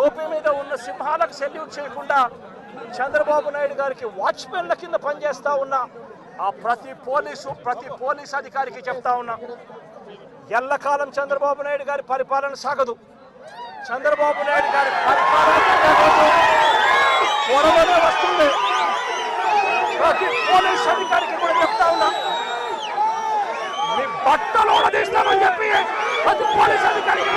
టోపీ మీద ఉన్న సింహాలకు సెల్యూట్ చేయకుండా చంద్రబాబు నాయుడు గారికి వాచ్మెన్ల కింద పనిచేస్తా ఉన్న ఆ ప్రతి పోలీసు ప్రతి పోలీస్ అధికారికి చెప్తా ఉన్నా ఎల్లకాలం చంద్రబాబు నాయుడు గారి పరిపాలన సాగదు. చంద్రబాబు నాయుడు గారి పరిపాలన వస్తుంది. ప్రతి పోలీస్ అధికారికి కూడా చెప్తా ఉన్నా మీ బట్టలు తీస్తామని చెప్పి ప్రతి పోలీస్ అధికారికి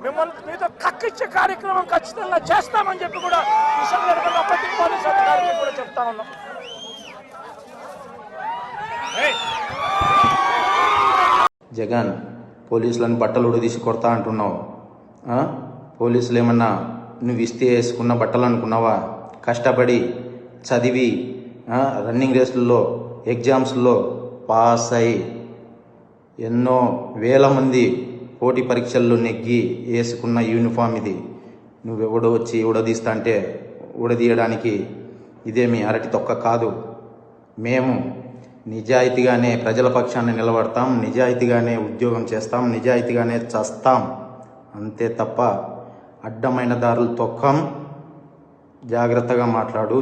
మిమ్మల్ని మీతో కక్కిచ్చే కార్యక్రమం ఖచ్చితంగా చేస్తామని చెప్పి కూడా ఈ సందర్భంగా ప్రతి పోలీస్ అధికారికి కూడా చెప్తా ఉన్నాం జగన్ పోలీసులను బట్టలు ఉడదీసి కొడతా అంటున్నావు ఆ? పోలీసులు ఏమన్నా నువ్వు ఇస్తే వేసుకున్న బట్టలు అనుకున్నావా కష్టపడి చదివి ఆ? రన్నింగ్ రేసుల్లో ఎగ్జామ్స్లో పాస్ అయి ఎన్నో వేల మంది పోటీ పరీక్షల్లో నెగ్గి వేసుకున్న యూనిఫామ్ ఇది. నువ్వెవడో వచ్చి ఉడదీస్తా అంటే ఉడదీయడానికి ఇదేమి అరటి తొక్క కాదు. మేము నిజాయితీగానే ప్రజల పక్షాన్ని నిలబడతాం నిజాయితీగానే ఉద్యోగం చేస్తాం నిజాయితీగానే చస్తాం. అంతే తప్ప అడ్డమైన దారులు తొక్కం. జాగ్రత్తగా మాట్లాడు